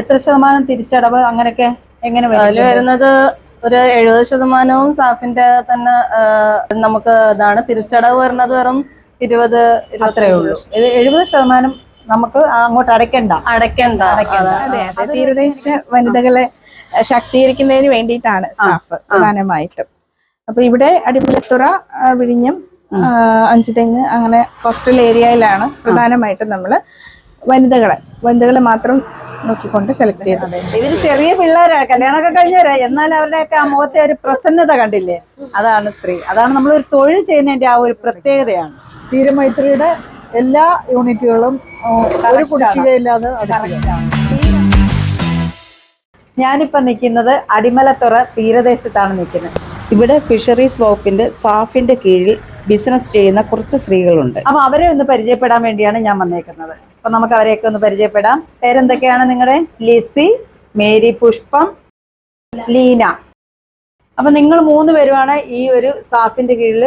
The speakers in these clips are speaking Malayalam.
എത്ര ശതമാനം തിരിച്ചടവ് അങ്ങനെയൊക്കെ എങ്ങനെ അതിൽ വരും വരുന്നത് ഒരു എഴുപത് ശതമാനവും സാഫിന്റെ തന്നെ നമുക്ക് ഇതാണ്. തിരിച്ചടവ് വരുന്നത് വെറും ഇരുപത് അത്രേ ഉള്ളൂ. ഇത് എഴുപത് ശതമാനം നമുക്ക് അങ്ങോട്ട് അടയ്ക്കണ്ട. അടയ്ക്കണ്ട. അടയ്ക്കണ്ട. അതെ അതെ തീരദേശ വനിതകളെ ശാക്തീകരിക്കുന്നതിന് വേണ്ടിയിട്ടാണ് സാഫ് പ്രധാനമായിട്ടും. അപ്പൊ ഇവിടെ അടിമലത്തുറ വിഴിഞ്ഞം അഞ്ചുതെങ്ങ് അങ്ങനെ കോസ്റ്റൽ ഏരിയയിലാണ് പ്രധാനമായിട്ടും നമ്മൾ വനിതകളെ വനിതകളെ മാത്രം നോക്കിക്കൊണ്ട് സെലക്ട് ചെയ്യുന്നത് ഇവർ ചെറിയ പിള്ളേരാ കല്യാണമൊക്കെ കഴിഞ്ഞവരാ. എന്നാൽ അവരുടെയൊക്കെ ആ മുഖത്തെ ഒരു പ്രസന്നത കണ്ടില്ലേ? അതാണ് സ്ത്രീ. അതാണ് നമ്മൾ ഒരു തൊഴിൽ ചെയ്യുന്നതിന്റെ ആ ഒരു പ്രത്യേകതയാണ്. തീരമൈത്രിയുടെ എല്ലാ യൂണിറ്റുകളും ഒരു കുടിശ്ശികയില്ലാതെ നിൽക്കുന്നത് അടിമലത്തുറ തീരദേശത്താണ് നിൽക്കുന്നത്. ഇവിടെ ഫിഷറീസ് വകുപ്പിന്റെ സാഫിന്റെ കീഴിൽ ബിസിനസ് ചെയ്യുന്ന കുറച്ച് സ്ത്രീകളുണ്ട്. അപ്പൊ അവരെ ഒന്ന് പരിചയപ്പെടാൻ വേണ്ടിയാണ് ഞാൻ വന്നേക്കുന്നത്. അപ്പൊ നമുക്ക് അവരെയൊക്കെ ഒന്ന് പരിചയപ്പെടാം. പേരെന്തൊക്കെയാണ് നിങ്ങളുടെ ലിസി മേരി പുഷ്പം ലീന. അപ്പൊ നിങ്ങൾ മൂന്ന് പേരുമാണ് ഈ ഒരു സാഫിന്റെ കീഴിൽ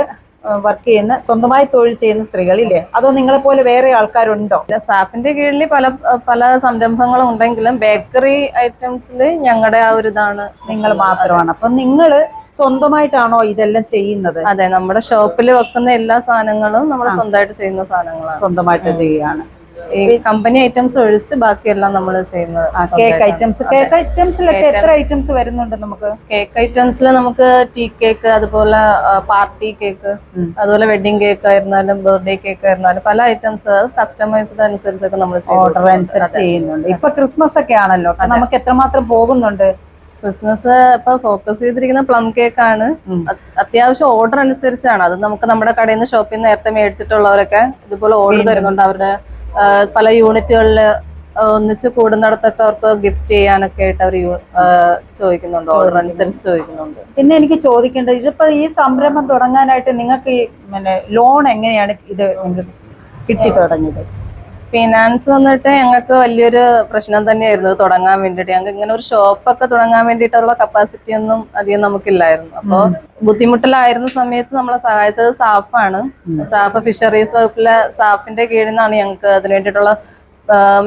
വർക്ക് ചെയ്യുന്ന സ്വന്തമായി തൊഴിൽ ചെയ്യുന്ന സ്ത്രീകളില്ലേ അതോ നിങ്ങളെ പോലെ വേറെ ആൾക്കാരുണ്ടോ? സാഫിന്റെ കീഴിൽ പല പല സംരംഭങ്ങളും ഉണ്ടെങ്കിലും ബേക്കറി ഐറ്റംസിൽ ഞങ്ങളുടെ ആ ഒരു ഇതാണ്. നിങ്ങൾ മാത്രമാണ്. അപ്പൊ നിങ്ങൾ സ്വന്തമായിട്ടാണോ ഇതെല്ലാം ചെയ്യുന്നത്? അതെ നമ്മുടെ ഷോപ്പിൽ വെക്കുന്ന എല്ലാ സാധനങ്ങളും നമ്മൾ സ്വന്തമായിട്ട് ചെയ്യുന്ന സാധനങ്ങളാണ്. സ്വന്തമായിട്ട് ചെയ്യുകയാണ്. ഈ കമ്പനി ഐറ്റംസ് ഒഴിച്ച് ബാക്കിയെല്ലാം നമ്മൾ ചെയ്യുന്നത് കേക്ക് ഐറ്റംസ് കേക്ക് ഐറ്റംസിലൊക്കെ എത്ര ഐറ്റംസ് വരുന്നുണ്ട് നമുക്ക്? കേക്ക് ഐറ്റംസിൽ നമുക്ക് ടീ കേക്ക് അതുപോലെ പാർട്ടി കേക്ക് അതുപോലെ വെഡിങ് കേക്ക് ആയിരുന്നാലും ബർത്ത്ഡേ കേക്ക് ആയിരുന്നാലും പല ഐറ്റംസ് കസ്റ്റമൈസ്ഡ് അനുസരിച്ചൊക്കെ നമ്മൾ ഓർഡർ അനുസരിച്ച് ചെയ്യുന്നുണ്ട്. ഇപ്പൊ ക്രിസ്മസ് ഒക്കെ ആണല്ലോ. നമുക്ക് എത്രമാത്രം പോകുന്നുണ്ട്? ബിസിനസ് ഇപ്പൊ ഫോക്കസ് ചെയ്തിരിക്കുന്ന പ്ലം കേക്ക് ആണ്. അത്യാവശ്യം ഓർഡർ അനുസരിച്ചാണ്. അത് നമുക്ക് നമ്മുടെ കടയിൽ നിന്ന് ഷോപ്പിൽ നിന്ന് നേരത്തെ മേടിച്ചിട്ടുള്ളവരൊക്കെ ഇതുപോലെ ഓർഡർ തരുന്നുണ്ട്. അവരുടെ പല യൂണിറ്റുകളിൽ ഒന്നിച്ച് കൂടുന്നിടത്തൊക്കെ അവർക്ക് ഗിഫ്റ്റ് ചെയ്യാനൊക്കെ ആയിട്ട് അവർ ചോദിക്കുന്നുണ്ട് ഓർഡർ അനുസരിച്ച് ചോദിക്കുന്നുണ്ട്. പിന്നെ എനിക്ക് ചോദിക്കേണ്ടത് ഇതിപ്പോ ഈ സംരംഭം തുടങ്ങാനായിട്ട് നിങ്ങൾക്ക് ഈ ലോൺ എങ്ങനെയാണ് ഇത് കിട്ടി തുടങ്ങിയത്? ഫിനാൻസ് വന്നിട്ട് ഞങ്ങൾക്ക് വലിയൊരു പ്രശ്നം തന്നെയായിരുന്നു. തുടങ്ങാൻ വേണ്ടിയിട്ട്. ഞങ്ങൾക്ക് ഇങ്ങനെ ഒരു ഷോപ്പൊക്കെ തുടങ്ങാൻ വേണ്ടിയിട്ടുള്ള കപ്പാസിറ്റി ഒന്നും അധികം നമുക്കില്ലായിരുന്നു. അപ്പോൾ ബുദ്ധിമുട്ടിലായിരുന്ന സമയത്ത് നമ്മളെ സഹായിച്ചത് സാഫാണ് സാഫ് ഫിഷറീസ് വകുപ്പിലെ സാഫിന്റെ കീഴിൽ നിന്നാണ് ഞങ്ങൾക്ക് അതിന് വേണ്ടിയിട്ടുള്ള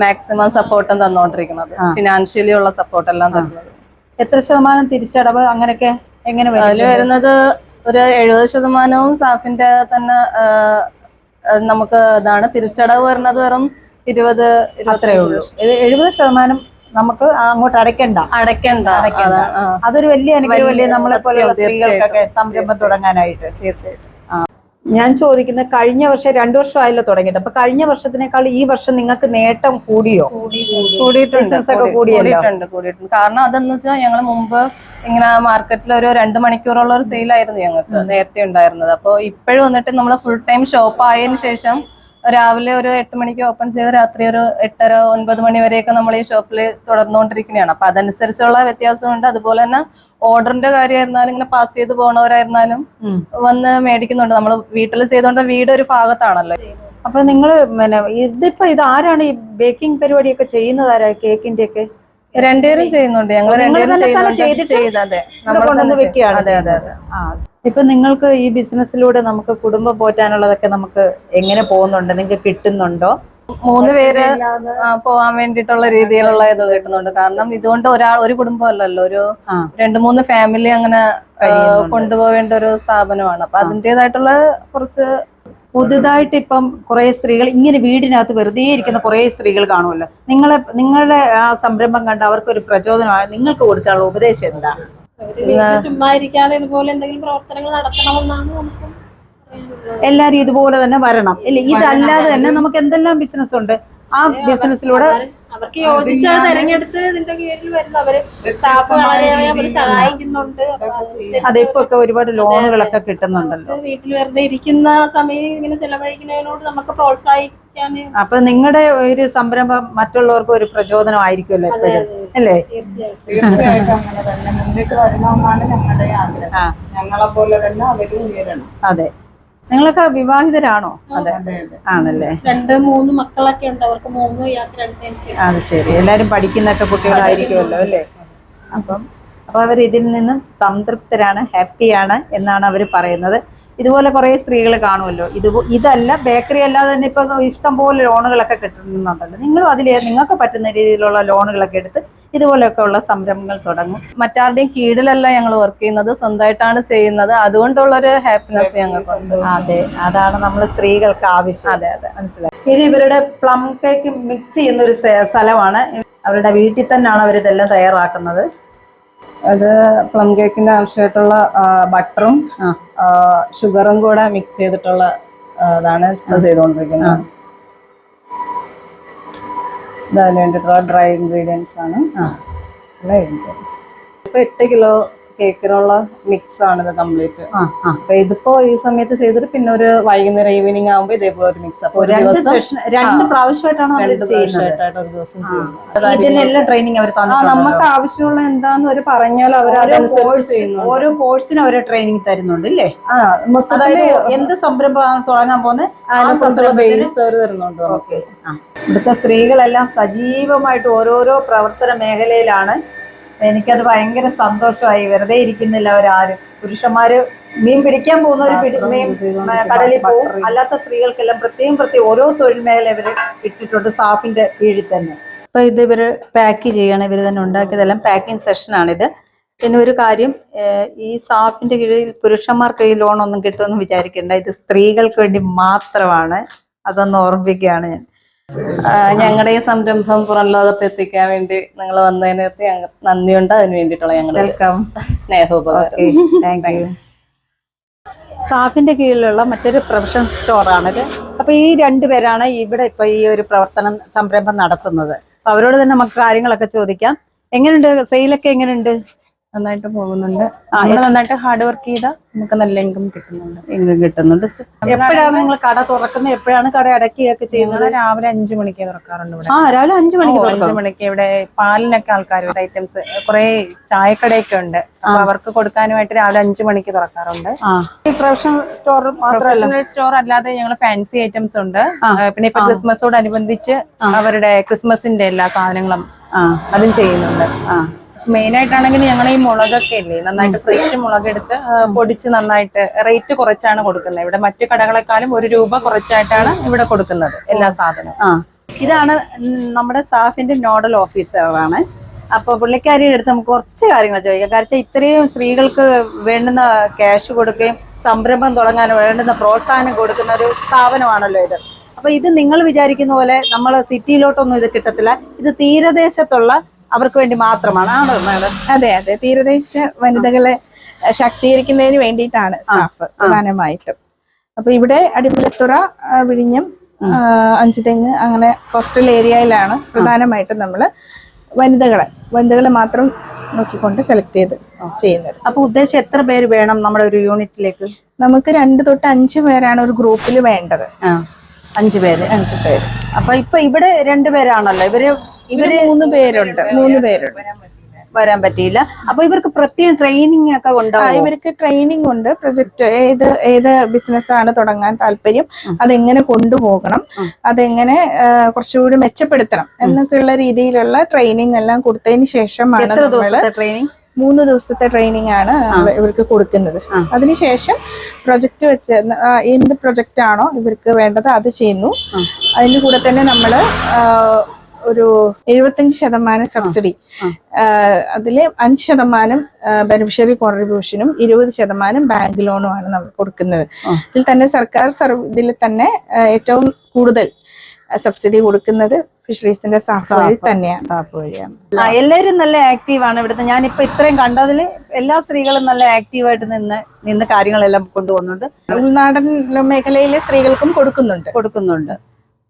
മാക്സിമം സപ്പോർട്ടും തന്നുകൊണ്ടിരിക്കുന്നത് ഫിനാൻഷ്യലി ഉള്ള സപ്പോർട്ട് എല്ലാം തരുന്നത് എത്ര ശതമാനം തിരിച്ചടവ് അങ്ങനെയൊക്കെ എങ്ങനെ അതിൽ വരുന്നത് ഒരു എഴുപത് ശതമാനവും സാഫിന്റെ തന്നെ നമുക്ക് ഇതാണ്. തിരിച്ചടവ് വരുന്നത് വെറും ഇരുപത് അത്രേ ഉള്ളൂ. ഇത് എഴുപത് ശതമാനം നമുക്ക് അങ്ങോട്ട് അടയ്ക്കണ്ട. അടയ്ക്കണ്ട. അതൊരു വലിയ അനുഗ്രഹമല്ലേ നമ്മളെ പോലെയുള്ള സ്ത്രീകൾക്കൊക്കെ സംരംഭം തുടങ്ങാനായിട്ട്? തീർച്ചയായിട്ടും. ഞാൻ ചോദിക്കുന്നത് കഴിഞ്ഞ വർഷം രണ്ടു വർഷമായല്ലോ തുടങ്ങിയിട്ട്. അപ്പൊ കഴിഞ്ഞ വർഷത്തിനേക്കാൾ ഈ വർഷം നിങ്ങൾക്ക് നേട്ടം കൂടിയോ? കൂടിയിട്ടുണ്ട് കൂടിയിട്ടുണ്ട്. കാരണം അതെന്ന് വെച്ചാൽ ഞങ്ങൾ മുമ്പ് ഇങ്ങനെ മാർക്കറ്റിൽ ഒരു രണ്ട് മണിക്കൂറുള്ള ഒരു സെയിൽ ആയിരുന്നു ഞങ്ങൾക്ക് നേരത്തെ ഉണ്ടായിരുന്നത്. അപ്പോൾ ഇപ്പോഴും വന്നിട്ട് നമ്മൾ ഫുൾ ടൈം ഷോപ്പ് ആയതിനു ശേഷം രാവിലെ ഒരു എട്ട് മണിക്ക് ഓപ്പൺ ചെയ്ത് രാത്രി ഒരു എട്ടര ഒൻപത് മണി വരെയൊക്കെ നമ്മൾ ഈ ഷോപ്പിൽ തുടർന്നുകൊണ്ടിരിക്കുന്നതാണ് അപ്പൊ അതനുസരിച്ചുള്ള വ്യത്യാസമുണ്ട്. അതുപോലെ തന്നെ ഓർഡറിന്റെ കാര്യമായിരുന്നാലും ഇങ്ങനെ പാസ് ചെയ്ത് പോണവരായിരുന്നാലും വന്ന് മേടിക്കുന്നുണ്ട്. നമ്മൾ വീട്ടിൽ ചെയ്തോണ്ട് വീട് ഒരു ഭാഗത്താണല്ലോ. അപ്പൊ നിങ്ങൾ പിന്നെ ഇതിപ്പോ ഇത് ആരാണ് ഈ ബേക്കിംഗ് പരിപാടിയൊക്കെ ചെയ്യുന്നത്? ആരാ കേക്കിന്റെ ഒക്കെ? രണ്ടുപേരും ചെയ്യുന്നുണ്ട്. ഞങ്ങൾ രണ്ടുപേരും ചെയ്തിട്ട് ചെയ്ത്. അതെ അതെ അതെ. ഇപ്പൊ നിങ്ങൾക്ക് ഈ ബിസിനസ്സിലൂടെ നമുക്ക് കുടുംബം പോറ്റാനുള്ളതൊക്കെ നമുക്ക് എങ്ങനെ പോകുന്നുണ്ട്? നിങ്ങൾക്ക് കിട്ടുന്നുണ്ടോ? മൂന്ന് പേര് പോകാൻ പോവാൻ വേണ്ടിയിട്ടുള്ള രീതിയിലുള്ള ഇത് കിട്ടുന്നുണ്ട്. കാരണം ഇതുകൊണ്ട് ഒരാൾ ഒരു കുടുംബമല്ലല്ലോ. ഒരു. രണ്ട് മൂന്ന് ഫാമിലി അങ്ങനെ കൊണ്ടുപോകേണ്ട കൊണ്ടുപോവേണ്ട ഒരു സ്ഥാപനമാണ്. അപ്പൊ അതിന്റെതായിട്ടുള്ള കുറച്ച് പുതുതായിട്ട് ഇപ്പം കുറെ സ്ത്രീകൾ ഇങ്ങനെ വീടിനകത്ത് വെറുതെ ഇരിക്കുന്ന കുറെ സ്ത്രീകൾ കാണുമല്ലോ. നിങ്ങളെ നിങ്ങളുടെ ആ സംരംഭം കണ്ട് അവർക്ക് ഒരു പ്രചോദനമാണ്. നിങ്ങൾക്ക് കൊടുക്കാനുള്ള ഉപദേശം എന്താണ് ഇതുപോലെ എന്തെങ്കിലും പ്രവർത്തനങ്ങൾ നടത്തണമെന്നാണ് നമുക്ക് എല്ലാരും ഇതുപോലെ തന്നെ വരണം. ഇല്ല ഇതല്ലാതെ തന്നെ നമുക്ക് എന്തെല്ലാം ബിസിനസ് ഉണ്ട്? ആ ബിസിനസ്സിലൂടെ അവർ- അവർക്ക് യോജിച്ച തെരഞ്ഞെടുത്ത് ഇതിന്റെ കീഴിൽ വരുന്നവര് സ്റ്റാഫ് വളരെയേറെ അവർ സഹായിക്കുന്നുണ്ട്. അതെ ഇപ്പൊ അതിപ്പോ ഒക്കെ ഒരുപാട് ലോണുകളൊക്കെ കിട്ടുന്നുണ്ടല്ലോ. വീട്ടിൽ വെറുതെ ഇരിക്കുന്ന സമയം ഇങ്ങനെ ചെലവഴിക്കുന്നതിനോട് നമുക്ക് പ്രോത്സാഹിക്കാൻ അപ്പൊ നിങ്ങളുടെ ഒരു സംരംഭം മറ്റുള്ളവർക്ക് ഒരു പ്രചോദനമായിരിക്കുമല്ലോ എപ്പോഴും അല്ലേ? തീർച്ചയായിട്ടും. അങ്ങനെ തന്നെ. മുന്നിട്ട് വരണമെന്നാണ് ഞങ്ങളുടെ ആഗ്രഹം. ഞങ്ങളെ പോലെ തന്നെ അവരും ഉയരണം അതെ. നിങ്ങളൊക്കെ വിവാഹിതരാണോ? അതെ. ആണല്ലേ? രണ്ട് മൂന്ന് മക്കളൊക്കെ ഉണ്ട്. അവർക്ക് മൂന്ന് അത് ശരി. എല്ലാരും പഠിക്കുന്നൊക്കെ കുട്ടികളായിരിക്കുമല്ലോ അല്ലേ? അപ്പം അപ്പൊ അവർ ഇതിൽ നിന്നും സംതൃപ്തരാണ് ഹാപ്പിയാണ് എന്നാണ് അവർ പറയുന്നത്. ഇതുപോലെ കുറെ സ്ത്രീകൾ കാണുമല്ലോ. ഇത് ഇതല്ല ബേക്കറി അല്ലാതെ തന്നെ ഇപ്പൊ ഇഷ്ടം പോലെ ലോണുകളൊക്കെ കിട്ടുന്നുണ്ടല്ലോ. നിങ്ങളും അതിൽ നിങ്ങൾക്ക് പറ്റുന്ന രീതിയിലുള്ള ലോണുകളൊക്കെ എടുത്ത് ഇതുപോലെയൊക്കെ ഉള്ള സംരംഭങ്ങൾ തുടങ്ങും. മറ്റാരുടെയും കീഴിലല്ല ഞങ്ങൾ വർക്ക് ചെയ്യുന്നത് സ്വന്തമായിട്ടാണ് ചെയ്യുന്നത്. അതുകൊണ്ടുള്ളൊരു ഹാപ്പിനെസ് ഞങ്ങൾക്കുണ്ട് അതെ അതാണ് നമ്മൾ സ്ത്രീകൾക്ക് ആവശ്യം. അതെ അതെ. മനസ്സിലായി. ഇത് ഇവരുടെ പ്ലം കേക്ക് മിക്സ് ചെയ്യുന്ന ഒരു സ്ഥ- സ്ഥലമാണ്. അവരുടെ വീട്ടിൽ തന്നെയാണ് അവർ ഇതെല്ലാം തയ്യാറാക്കുന്നത്. അത് പ്ലം കേക്കിന്റെ ആവശ്യമായിട്ടുള്ള ബട്ടറും ഷുഗറും കൂടെ മിക്സ് ചെയ്തിട്ടുള്ള ഇതാണ് ചെയ്തുകൊണ്ടിരിക്കുന്നത്. ഇത് അതിന് വേണ്ടിയിട്ടുള്ള ഡ്രൈ ഇൻഗ്രീഡിയൻസ് ആണ് ആ. ഉള്ള ingredient. ഇപ്പൊ എട്ട് കിലോ കേക്കിനുള്ള മിക്സ് ആണ് ഇത് കംപ്ലീറ്റ് അപ്പൊ ഇതിപ്പോ ഈ സമയത്ത് ചെയ്തിട്ട് പിന്നെ ഒരു വൈകുന്നേരം ഈവനിങ് ആകുമ്പോ ഇതേപോലെ ഒരു മിക്സ് അപ്പൊ ഒരു രണ്ട് ദിവസം രണ്ട്. പ്രാവശ്യമായിട്ടാണ് രണ്ട് ഒരു ദിവസം. ചെയ്യുന്നത്. ട്രെയിനിങ് അവർ നമുക്ക് ആവശ്യമുള്ള എന്താന്ന് അവർ പറഞ്ഞാൽ അവർ ഓരോ കോഴ്സിനും അവരെ ട്രെയിനിങ് തരുന്നുണ്ട് ഇല്ലേ? മൊത്തത്തിൽ അതായത് എന്ത് സംരംഭമാണ് തുടങ്ങാൻ പോകുന്നത്? ബേസ് അവർ തരുന്നുണ്ട് നമുക്ക്. ഓക്കെ. ഇവിടുത്തെ സ്ത്രീകളെല്ലാം സജീവമായിട്ട് ഓരോരോ പ്രവർത്തന മേഖലയിലാണ് എനിക്കത് ഭയങ്കര സന്തോഷമായി. വെറുതെ ഇരിക്കുന്നില്ല അവരാരും. പുരുഷന്മാര് മീൻ പിടിക്കാൻ പോകുന്നവർ ഒരു മീൻ. കടലിൽ പോകും. അല്ലാത്ത സ്ത്രീകൾക്കെല്ലാം പ്രത്യേകം പ്രത്യേകം ഓരോ തൊഴിൽ മേഖല ഇവർ ഇട്ടിട്ടുണ്ട് സാഫിന്റെ കീഴിൽ തന്നെ. അപ്പൊ ഇത് ഇവർ പാക്ക് ചെയ്യണം. ഇവർ തന്നെ ഉണ്ടാക്കിയതെല്ലാം പാക്കിംഗ് സെഷനാണിത് പിന്നെ ഒരു കാര്യം ഈ സാഫിന്റെ കീഴിൽ പുരുഷന്മാർക്ക് ഈ ലോൺ ഒന്നും കിട്ടുമെന്ന് വിചാരിക്കേണ്ട. ഇത് സ്ത്രീകൾക്ക് വേണ്ടി മാത്രമാണ്. അതൊന്ന് ഓർമ്മിപ്പിക്കുകയാണ് ഞാൻ. ഞങ്ങളുടെ ഈ സംരംഭം പുറം ലോകത്ത് എത്തിക്കാൻ വേണ്ടി നിങ്ങൾ വന്നതിന് നന്ദിയുണ്ട്. അതിന് വേണ്ടിയിട്ടുള്ള ഞങ്ങളുടെ വെൽക്കം സ്നേഹോപകാരം. സാഫിന്റെ കീഴിലുള്ള മറ്റൊരു പ്രൊഫഷണൽ സ്റ്റോറാണിത്. അപ്പൊ ഈ രണ്ടുപേരാണ് ഇവിടെ ഇപ്പൊ ഈ ഒരു പ്രവർത്തനം സംരംഭം നടത്തുന്നത്. അവരോട് തന്നെ നമുക്ക് കാര്യങ്ങളൊക്കെ ചോദിക്കാം. എങ്ങനെയുണ്ട് സെയിലൊക്കെ എങ്ങനെയുണ്ട് നന്നായിട്ട് പോകുന്നുണ്ട്. നമ്മൾ നന്നായിട്ട് ഹാർഡ് വർക്ക് ചെയ്താൽ നമുക്ക് നല്ല ഇൻകം കിട്ടുന്നുണ്ട്. ഇൻകം കിട്ടുന്നുണ്ട്. എപ്പോഴാണ് നിങ്ങൾ കട തുറക്കുന്നത് എപ്പോഴാണ് കട അടക്കുകയൊക്കെ ചെയ്യുന്നത്? രാവിലെ അഞ്ചു മണിക്ക് തുറക്കാറുണ്ട് ഇവിടെ. ആ രാവിലെ അഞ്ചു മണിക്ക് അഞ്ചു മണിക്ക് ഇവിടെ പാലിനൊക്കെ ആൾക്കാർ ഐറ്റംസ് കുറെ ചായക്കടയൊക്കെ ഉണ്ട്. അപ്പൊ അവർക്ക് കൊടുക്കാനുമായിട്ട് രാവിലെ അഞ്ചു മണിക്ക് തുറക്കാറുണ്ട്. പ്രൊഫഷണൽ സ്റ്റോർ പ്രൊഫഷണൽ സ്റ്റോർ അല്ലാതെ ഞങ്ങൾ ഫാൻസി ഐറ്റംസ് ഉണ്ട്. പിന്നെ ഇപ്പൊ ക്രിസ്മസോട് ക്രിസ്മസോടനുബന്ധിച്ച് അവരുടെ ക്രിസ്മസിന്റെ എല്ലാ സാധനങ്ങളും അതും ചെയ്യുന്നുണ്ട്. ആ. മെയിൻ ആയിട്ടാണെങ്കിൽ ഞങ്ങൾ ഈ മുളകൊക്കെ ഇല്ലേ നന്നായിട്ട് ഫ്രഷ് മുളക് എടുത്ത് പൊടിച്ച് നന്നായിട്ട് റേറ്റ് കുറച്ചാണ് കൊടുക്കുന്നത്. ഇവിടെ മറ്റു കടകളെക്കാളും ഒരു രൂപ കുറച്ചായിട്ടാണ് ഇവിടെ കൊടുക്കുന്നത് എല്ലാ സാധനവും. ആ ഇതാണ് നമ്മുടെ സ്റ്റാഫിന്റെ നോഡൽ ഓഫീസറാണ്. അപ്പൊ പുള്ളിക്കാരിയുടെ അടുത്ത് നമുക്ക് കുറച്ച് കാര്യങ്ങൾ ചോദിക്കാം. കാരണം ഇത്രയും സ്ത്രീകൾക്ക് വേണ്ടുന്ന ക്യാഷ് കൊടുക്കുകയും സംരംഭം തുടങ്ങാൻ വേണ്ടുന്ന പ്രോത്സാഹനം കൊടുക്കുന്ന ഒരു സ്ഥാപനമാണല്ലോ ഇത്. അപ്പൊ ഇത് നിങ്ങൾ വിചാരിക്കുന്ന പോലെ നമ്മൾ സിറ്റിയിലോട്ടൊന്നും ഇത് കിട്ടത്തില്ല. ഇത് തീരദേശത്തുള്ള അവർക്ക് വേണ്ടി മാത്രമാണ്. ആണോ മാഡം? അതെ അതെ. തീരദേശ വനിതകളെ ശാക്തീകരിക്കുന്നതിന് വേണ്ടിയിട്ടാണ് സ്റ്റാഫ് പ്രധാനമായിട്ടും. അപ്പൊ ഇവിടെ അടിമലത്തുറ വിഴിഞ്ഞം അഞ്ചു അഞ്ചുതെങ്ങ് അങ്ങനെ കോസ്റ്റൽ ഏരിയയിലാണ് പ്രധാനമായിട്ടും നമ്മൾ വനിതകളെ വനിതകളെ മാത്രം നോക്കിക്കൊണ്ട് സെലക്ട് ചെയ്ത് ചെയ്യുന്നത്. അപ്പൊ ഉദ്ദേശം എത്ര പേര് വേണം നമ്മുടെ ഒരു യൂണിറ്റിലേക്ക് നമുക്ക് രണ്ട് തൊട്ട് അഞ്ച് പേരാണ് ഒരു ഗ്രൂപ്പിൽ വേണ്ടത്. അഞ്ചു പേര്. അഞ്ചു പേര്. അപ്പൊ ഇപ്പൊ ഇവിടെ രണ്ടുപേരാണല്ലോ ഇവർ ഇവർ മൂന്ന് പേരുണ്ട്. മൂന്ന് പേരുണ്ട്. വരാൻ പറ്റിയില്ല. അപ്പൊ ഇവർക്ക് പ്രത്യേകം ട്രെയിനിങ് ഒക്കെ ഉണ്ടാവും? ഇവർക്ക് ട്രെയിനിങ് ഉണ്ട്. പ്രൊജക്ട് ഏത് ഏത് ബിസിനസ് ആണ് തുടങ്ങാൻ താല്പര്യം അതെങ്ങനെ കൊണ്ടുപോകണം. അതെങ്ങനെ കുറച്ചുകൂടി മെച്ചപ്പെടുത്തണം എന്നൊക്കെയുള്ള രീതിയിലുള്ള ട്രെയിനിങ് എല്ലാം കൊടുത്തതിന് ശേഷമാണ് ട്രെയിനിങ് മൂന്ന് ദിവസത്തെ ട്രെയിനിങ് ആണ് ഇവർക്ക് കൊടുക്കുന്നത്. അതിനുശേഷം പ്രൊജക്ട് വെച്ച് എന്ത് പ്രൊജക്റ്റ് ആണോ ഇവർക്ക് വേണ്ടത് അത് ചെയ്യുന്നു. അതിന്റെ അതിന്റെ കൂടെ തന്നെ നമ്മൾ ഒരു എഴുപത്തഞ്ച് ശതമാനം സബ്സിഡി. അതിൽ അഞ്ച് ശതമാനം ബെനിഫിഷ്യറി കോൺട്രിബ്യൂഷനും ഇരുപത് ശതമാനം ബാങ്ക് ലോണുമാണ് നമ്മൾ കൊടുക്കുന്നത്. ഇതിൽ തന്നെ സർക്കാർ സർവീസിൽ ഇതിൽ തന്നെ ഏറ്റവും കൂടുതൽ സബ്സിഡി കൊടുക്കുന്നത് ഫിഷറീസിന്റെ വഴി സ്റ്റാഫ്. തന്നെയാണ്. സ്റ്റാഫ് വഴിയാണ്. ആ എല്ലാവരും നല്ല ആക്റ്റീവ് ആണ്. ഇവിടുത്തെ ഞാനിപ്പോ ഇത്രയും കണ്ടതിൽ എല്ലാ സ്ത്രീകളും നല്ല ആക്റ്റീവായിട്ട് നിന്ന് നിന്ന് കാര്യങ്ങളെല്ലാം കൊണ്ടുപോകുന്നുണ്ട് ഉൾനാടൻ മേഖലയിലെ സ്ത്രീകൾക്കും കൊടുക്കുന്നുണ്ട്. കൊടുക്കുന്നുണ്ട്.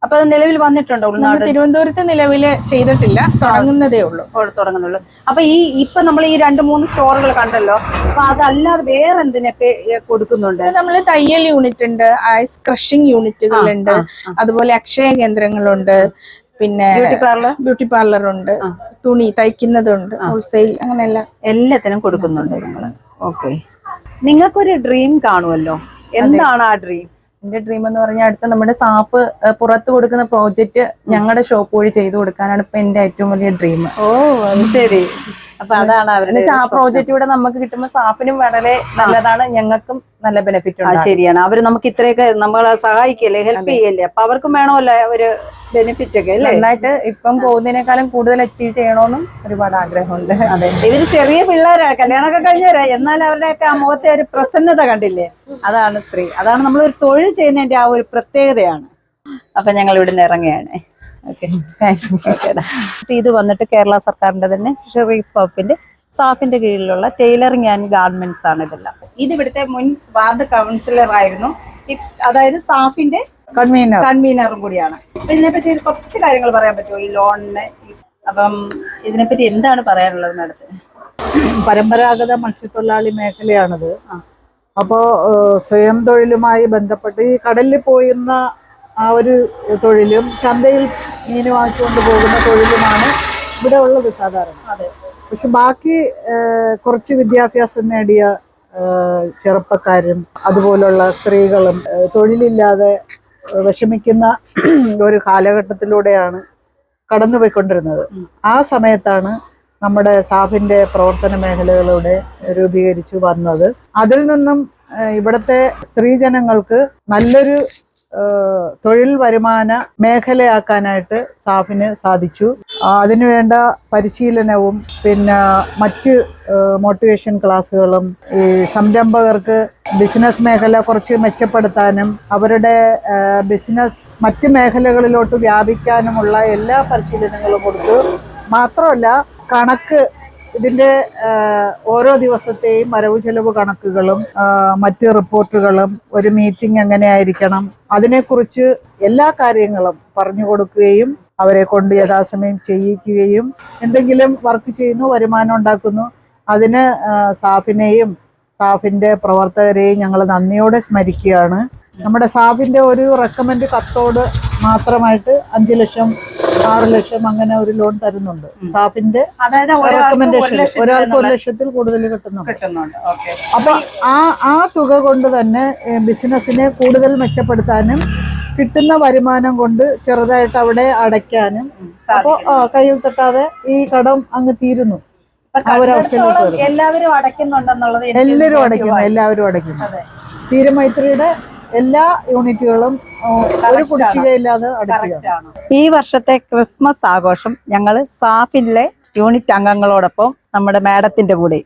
അപ്പൊ അത് നിലവിൽ വന്നിട്ടുണ്ടോ ഉൾനാട് തിരുവനന്തപുരത്ത് നിലവിൽ ചെയ്തിട്ടില്ല തുടങ്ങുന്നതേ ഉള്ളൂ. തുടങ്ങുന്നുള്ളൂ. അപ്പൊ ഈ ഇപ്പൊ നമ്മൾ ഈ രണ്ട് മൂന്ന് സ്റ്റോറുകൾ കണ്ടല്ലോ അപ്പൊ അതല്ലാതെ വേറെ എന്തിനൊക്കെ കൊടുക്കുന്നുണ്ട്? നമ്മൾ തയ്യൽ യൂണിറ്റ് ഉണ്ട് ഐസ് ക്രഷിംഗ് യൂണിറ്റുകളുണ്ട് അതുപോലെ അക്ഷയ കേന്ദ്രങ്ങളുണ്ട് പിന്നെ ബ്യൂട്ടി പാർലർ? ബ്യൂട്ടി പാർലർ ഉണ്ട് തുണി തയ്ക്കുന്നതുണ്ട്. ഹോൾസെയിൽ അങ്ങനെയെല്ലാം. എല്ലാത്തിനും കൊടുക്കുന്നുണ്ട് നിങ്ങൾ ഓക്കെ. നിങ്ങൾക്കൊരു ഡ്രീം കാണുമല്ലോ? എന്താണ് ആ ഡ്രീം? എന്റെ ഡ്രീം എന്ന് പറഞ്ഞാൽ അടുത്ത നമ്മുടെ സാപ്പ് പുറത്തു കൊടുക്കുന്ന പ്രോജക്റ്റ് ഞങ്ങളുടെ ഷോപ്പ് വഴി ചെയ്തു കൊടുക്കാനാണ് ഇപ്പൊ എന്റെ ഏറ്റവും വലിയ ഡ്രീം ഓ അത് ശരി. അപ്പൊ അതാണ് അവരുടെ ആ പ്രോജക്റ്റ് ഇവിടെ നമുക്ക് കിട്ടുമ്പോൾ സാഫിനും വളരെ നല്ലതാണ് ഞങ്ങൾക്കും നല്ല ബെനിഫിറ്റ് ഉണ്ട് ശരിയാണ്. അവർ നമുക്ക് ഇത്രയൊക്കെ നമ്മളെ സഹായിക്കല്ലേ ഹെൽപ്പ് ചെയ്യല്ലേ? അപ്പൊ അവർക്കും വേണമല്ലേ ഒരു ബെനിഫിറ്റ് ഒക്കെ അല്ലേ? നന്നായിട്ട് ഇപ്പം പോകുന്നതിനേക്കാളും കൂടുതൽ അച്ചീവ് ചെയ്യണമെന്നും ഒരുപാട് ആഗ്രഹമുണ്ട്. അതെ. ഇവർ ചെറിയ പിള്ളേരാ കല്യാണമൊക്കെ കഴിഞ്ഞവരാ. എന്നാൽ അവരുടെയൊക്കെ ആ മുഖത്തെ ഒരു പ്രസന്നത കണ്ടില്ലേ? അതാണ് സ്ത്രീ. അതാണ് നമ്മൾ ഒരു തൊഴിൽ ചെയ്യുന്നതിന്റെ ആ ഒരു പ്രത്യേകതയാണ്. അപ്പൊ ഞങ്ങൾ ഇവിടുന്ന് ഇറങ്ങുകയാണ്. ഇത് വന്നിട്ട് കേരള സർക്കാരിന്റെ തന്നെ ഫിഷറീസ് വകുപ്പിന്റെ സാഫിന്റെ കീഴിലുള്ള ടൈലറിംഗ് ആൻഡ് ഗാർമെന്റ്സ് ആണ് ഇതെല്ലാം. ഇത് ഇവിടുത്തെ മുൻ വാർഡ് കൗൺസിലർ ആയിരുന്നു അതായത് സാഫിന്റെ കൺവീനർ കൺവീനറും കൂടിയാണ്. ഇതിനെ ഇതിനെപ്പറ്റി ഒരു കുറച്ച് കാര്യങ്ങൾ പറയാൻ പറ്റുമോ? ഈ ലോണിന് അപ്പം ഇതിനെപ്പറ്റി എന്താണ് പറയാനുള്ളത് മാഡത്തിന്? പരമ്പരാഗത മത്സ്യത്തൊഴിലാളി മേഖലയാണിത്. അപ്പോ സ്വയം തൊഴിലുമായി ബന്ധപ്പെട്ട് ഈ കടലിൽ പോയുന്ന ആ ഒരു തൊഴിലും ചന്തയിൽ മീൻ വാങ്ങിച്ചുകൊണ്ട് പോകുന്ന തൊഴിലുമാണ് ഇവിടെ ഉള്ളത് സാധാരണ. അതെ. പക്ഷെ ബാക്കി കുറച്ച് വിദ്യാഭ്യാസം നേടിയ ചെറുപ്പക്കാരും അതുപോലുള്ള സ്ത്രീകളും തൊഴിലില്ലാതെ വിഷമിക്കുന്ന ഒരു കാലഘട്ടത്തിലൂടെയാണ് കടന്നുപോയിക്കൊണ്ടിരുന്നത്. ആ സമയത്താണ് നമ്മുടെ സാഫിന്റെ പ്രവർത്തന മേഖലകളിലൂടെ രൂപീകരിച്ചു വന്നത്. അതിൽ നിന്നും ഇവിടത്തെ സ്ത്രീജനങ്ങൾക്ക് നല്ലൊരു തൊഴിൽ വരുമാന മേഖലയാക്കാനായിട്ട് സാഫിന് സാധിച്ചു. അതിനുവേണ്ട പരിശീലനവും പിന്നെ മറ്റ് മോട്ടിവേഷൻ ക്ലാസ്സുകളും ഈ സംരംഭകർക്ക് ബിസിനസ് മേഖല കുറച്ച് മെച്ചപ്പെടുത്താനും അവരുടെ ബിസിനസ് മറ്റ് മേഖലകളിലോട്ട് വ്യാപിക്കാനുമുള്ള എല്ലാ പരിശീലനങ്ങളും കൊടുത്തു മാത്രമല്ല കണക്ക് ഇതിന്റെ ഓരോ ദിവസത്തെയും വരവ് ചെലവ് കണക്കുകളും മറ്റ് റിപ്പോർട്ടുകളും ഒരു മീറ്റിംഗ് എങ്ങനെയായിരിക്കണം അതിനെക്കുറിച്ച് എല്ലാ കാര്യങ്ങളും പറഞ്ഞു കൊടുക്കുകയും അവരെ കൊണ്ട് യഥാസമയം ചെയ്യിക്കുകയും എന്തെങ്കിലും വർക്ക് ചെയ്യുന്നു വരുമാനം ഉണ്ടാക്കുന്നു അതിന് സാഫിനെയും സാഫിന്റെ പ്രവർത്തകരെയും ഞങ്ങൾ നന്ദിയോടെ സ്മരിക്കുകയാണ്. നമ്മുടെ സാഫിന്റെ ഒരു റെക്കമെൻഡ് കത്തോട് മാത്രമായിട്ട് അഞ്ചു ലക്ഷം ആറ് ലക്ഷം അങ്ങനെ ഒരു ലോൺ തരുന്നുണ്ട്. സാഫിന്റെ അതായത് ഒരാൾക്ക് ഒരു റെക്കമെൻഡേഷൻ ഒരാൾക്ക് ഒരു ലക്ഷത്തിൽ കൂടുതൽ കിട്ടുന്നുണ്ട്. അപ്പൊ ആ ആ തുക കൊണ്ട് തന്നെ ബിസിനസിനെ ബിസിനസ്സിനെ കൂടുതൽ മെച്ചപ്പെടുത്താനും കിട്ടുന്ന വരുമാനം കൊണ്ട് ചെറുതായിട്ട് അവിടെ അടയ്ക്കാനും അപ്പൊ ആ, കയ്യിൽ തട്ടാതെ ഈ കടം അങ്ങ് തീരുന്നു. എല്ലാവരും അടയ്ക്കുന്നുണ്ടെന്നുള്ളത് എല്ലാവരും അടയ്ക്കുന്നു എല്ലാവരും അടയ്ക്കുന്നു. തീരമൈത്രിയുടെ എല്ലാ യൂണിറ്റുകളും ഒരു കുടിശ്ശികയില്ലാതെ. ഈ വർഷത്തെ ക്രിസ്മസ് ആഘോഷം ഞങ്ങൾ സാഫിലെ യൂണിറ്റ് അംഗങ്ങളോടൊപ്പം നമ്മുടെ മാഡത്തിന്റെ കൂടെ.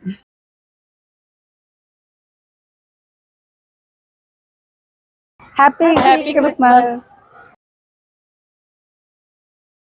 Happy happy Christmas